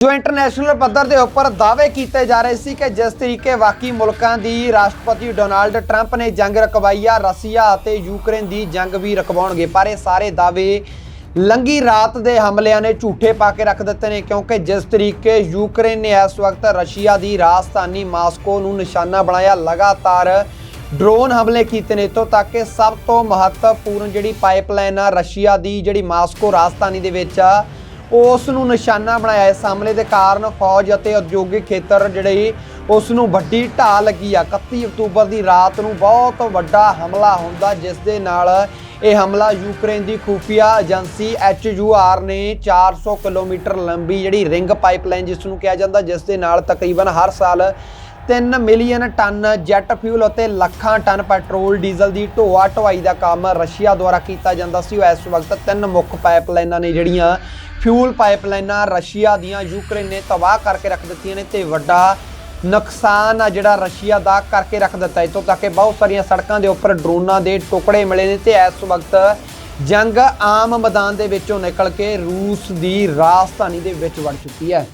ਜੋ ਇੰਟਰਨੈਸ਼ਨਲ ਪੱਧਰ ਦੇ ਉੱਪਰ ਦਾਅਵੇ ਕੀਤੇ ਜਾ ਰਹੇ ਸੀ ਕਿ ਜਿਸ ਤਰੀਕੇ ਬਾਕੀ ਮੁਲਕਾਂ ਦੀ ਰਾਸ਼ਟਰਪਤੀ ਡੋਨਾਲਡ ਟਰੰਪ ਨੇ ਜੰਗ ਰਕਵਾਈ ਆ, ਰਸੀਆ ਅਤੇ ਯੂਕਰੇਨ ਦੀ ਜੰਗ ਵੀ ਰਕਵਾਉਣਗੇ, ਪਰ ਇਹ ਸਾਰੇ ਦਾਅਵੇ ਲੰਗੀ ਰਾਤ ਦੇ ਹਮਲਿਆਂ ਨੇ ਝੂਠੇ ਪਾ ਕੇ ਰੱਖ ਦਿੱਤੇ ਨੇ, ਕਿਉਂਕਿ ਜਿਸ ਤਰੀਕੇ ਯੂਕਰੇਨ ਨੇ ਇਸ ਵਕਤ ਰਸ਼ੀਆ ਦੀ ਰਾਜਧਾਨੀ ਮਾਸਕੋ ਨੂੰ ਨਿਸ਼ਾਨਾ ਬਣਾਇਆ, ਲਗਾਤਾਰ ਡਰੋਨ ਹਮਲੇ ਕੀਤੇ ਨੇ, ਤੋਂ ਤੱਕ ਕਿ ਸਭ ਤੋਂ ਮਹੱਤਵਪੂਰਨ ਜਿਹੜੀ ਪਾਈਪਲਾਈਨ ਆ, ਰਸ਼ੀਆ ਦੀ ਜਿਹੜੀ ਮਾਸਕੋ ਰਾਜਧਾਨੀ ਦੇ ਵਿੱਚ ਆ ਉਸ ਨੂੰ ਨਿਸ਼ਾਨਾ ਬਣਾਇਆ ਇਸ ਹਮਲੇ ਦੇ ਕਾਰਨ ਫੌਜ ਅਤੇ ਉਦਯੋਗਿਕ ਖੇਤਰ ਜਿਹੜੇ ਉਸ ਨੂੰ ਵੱਡੀ ਢਾਹ ਲੱਗੀ ਆ। 31 ਅਕਤੂਬਰ ਦੀ ਰਾਤ ਨੂੰ ਬਹੁਤ ਵੱਡਾ ਹਮਲਾ ਹੁੰਦਾ, ਜਿਸ ਦੇ ਨਾਲ ਇਹ ਹਮਲਾ ਯੂਕਰੇਨ ਦੀ ਖੂਫੀਆ ਏਜੰਸੀ ਐਚਯੂਆਰ ਨੇ 400 ਕਿਲੋਮੀਟਰ ਲੰਬੀ ਜਿਹੜੀ ਰਿੰਗ ਪਾਈਪਲਾਈਨ, ਜਿਸ ਨੂੰ ਕਿਹਾ ਜਾਂਦਾ, ਜਿਸ ਦੇ ਨਾਲ ਤਕਰੀਬਨ ਹਰ ਸਾਲ 3 ਮਿਲੀਅਨ ਟਨ ਜੈਟ ਫਿਊਲ ਅਤੇ ਲੱਖਾਂ ਟਨ ਪੈਟਰੋਲ, ਡੀਜ਼ਲ ਦੀ ਢੋਆ ਢੁਆਈ ਦਾ ਕੰਮ ਰਸ਼ੀਆ ਦੁਆਰਾ ਕੀਤਾ ਜਾਂਦਾ ਸੀ। ਉਹ ਇਸ ਵਕਤ ਤਿੰਨ ਮੁੱਖ ਪਾਈਪਲਾਈਨਾਂ ਨੇ ਜਿਹੜੀਆਂ ਫਿਊਲ ਪਾਈਪਲਾਈਨਾਂ ਰਸ਼ੀਆ ਦੀਆਂ ਯੂਕਰੇਨ ਨੇ ਤਬਾਹ ਕਰਕੇ ਰੱਖ ਦਿੱਤੀਆਂ ਨੇ ਤੇ ਵੱਡਾ ਨੁਕਸਾਨ ਆ ਜਿਹੜਾ ਰਸ਼ੀਆ ਦਾ ਕਰਕੇ ਰੱਖ ਦਿੱਤਾ। ਇਤੋਂ ਤੱਕ ਕਿ ਬਹੁਤ ਸਾਰੀਆਂ ਸੜਕਾਂ ਦੇ ਉੱਪਰ ਡਰੋਨਾਂ ਦੇ ਟੁਕੜੇ ਮਿਲੇ ਨੇ ਤੇ ਇਸ ਵਕਤ ਜੰਗ ਆਮ ਮੈਦਾਨ ਦੇ ਵਿੱਚੋਂ ਨਿਕਲ ਕੇ ਰੂਸ ਦੀ ਰਾਜਧਾਨੀ ਦੇ ਵਿੱਚ ਵੜ ਚੁੱਕੀ ਹੈ।